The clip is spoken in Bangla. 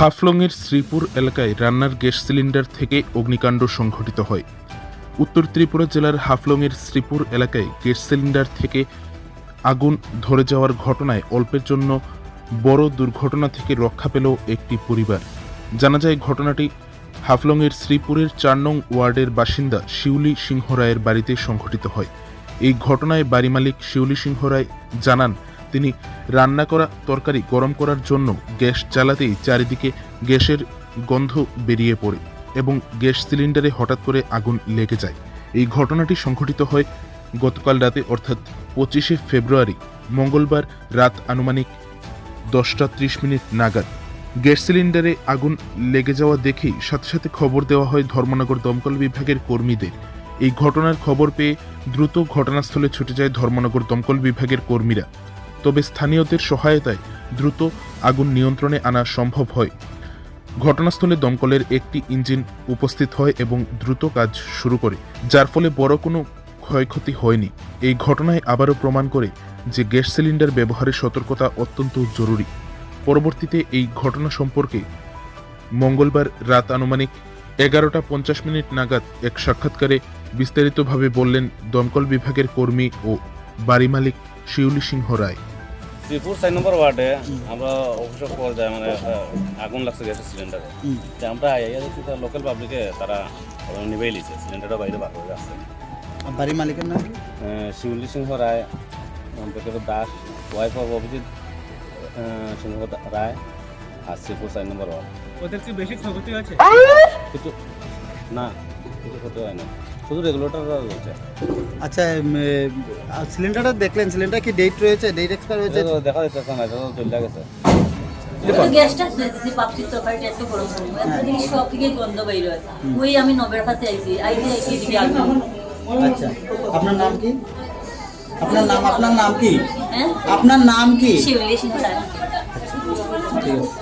হাফলংয়ের শ্রীপুর এলাকায় রান্নার গ্যাস সিলিন্ডার থেকে অগ্নিকাণ্ড সংঘটিত হয়। উত্তর ত্রিপুরা জেলার হাফলংয়ের শ্রীপুর এলাকায় গ্যাস সিলিন্ডার থেকে আগুন ধরে যাওয়ার ঘটনায় অল্পের জন্য বড় দুর্ঘটনা থেকে রক্ষা পেল একটি পরিবার। জানা যায়, ঘটনাটি হাফলংয়ের শ্রীপুরের চার নং ওয়ার্ডের বাসিন্দা শিউলি সিংহ রায়ের বাড়িতে সংঘটিত হয়। এই ঘটনায় বাড়ি মালিক শিউলি সিংহ রায় জানান তিনি রান্না করা তরকারি গরম করার জন্য গ্যাস জ্বালাতেই চারিদিকে গ্যাসের গন্ধ বেরিয়ে পড়ে এবং গ্যাস সিলিন্ডারে হঠাৎ করে আগুন লেগে যায়। এই ঘটনাটি সংঘটিত হয় গতকাল রাতে, অর্থাৎ পঁচিশে ফেব্রুয়ারি, মঙ্গলবার রাত আনুমানিক দশটা ত্রিশ মিনিট নাগাদ। গ্যাস সিলিন্ডারে আগুন লেগে যাওয়া দেখেই সাথে সাথে খবর দেওয়া হয় ধর্মনগর দমকল বিভাগের কর্মীদের। এই ঘটনার খবর পেয়ে দ্রুত ঘটনাস্থলে ছুটে যায় ধর্মনগর দমকল বিভাগের কর্মীরা। তবে স্থানীয়দের সহায়তায় দ্রুত আগুন নিয়ন্ত্রণে আনা সম্ভব হয়। ঘটনাস্থলে দমকলের একটি ইঞ্জিন উপস্থিত হয় এবং দ্রুত কাজ শুরু করে, যার ফলে বড় কোনো ক্ষয়ক্ষতি হয়নি। এই ঘটনায় আবারও প্রমাণ করে যে গ্যাস সিলিন্ডার ব্যবহারের সতর্কতা অত্যন্ত জরুরি। পরবর্তীতে এই ঘটনা সম্পর্কে মঙ্গলবার রাত আনুমানিক এগারোটা পঞ্চাশ মিনিট নাগাদ এক সাক্ষাৎকারে বিস্তারিতভাবে বললেন দমকল বিভাগের কর্মী ও বাড়ি মালিক শিউলি সিংহ রায়। শ্রীপুর চার নম্বর ওয়ার্ডে আমরা অফিসে পাওয়া যায় মানে আগুন লাগছে গ্যাসের সিলিন্ডারে। তো আমরা আইয়া দেখছি তার লোকাল পাবলিকে তারা নিবেই লিছে সিলিন্ডারটা বাইরে বার হয়ে আছে আর বাড়ির মালিকের নাম শিউলি সিংহ রায় দাস ওয়াইফ অফ অভিজিৎ সিংহ রায় আর শ্রীপুর চার নম্বর ওয়ার্ড। ওদের কি বেশি ক্ষতি আছে কিছু না। কিছু ক্ষতি হয় না। শুধু রেগুলেটর রয়েছে। আচ্ছা সিলিন্ডারটা দেখলেন? সিলিন্ডার কি ডেট রয়েছে? ডেট এক্সপায়ার হয়েছে? দেখা যাচ্ছে না এটা চলে গেছে। গ্যাসটা যে পাপড়ির তরকারিটা এত গরম করব সব থেকে গন্ধ বাইর হয়। ওই আমি নবের কাছে আইছি আইতে আইছি এদিকে আচ্ছা আপনার নাম কি? আপনার নাম আপনার নাম কি? হ্যাঁ? আপনার নাম কি? শিউলি সিংহ ঠিক আছে।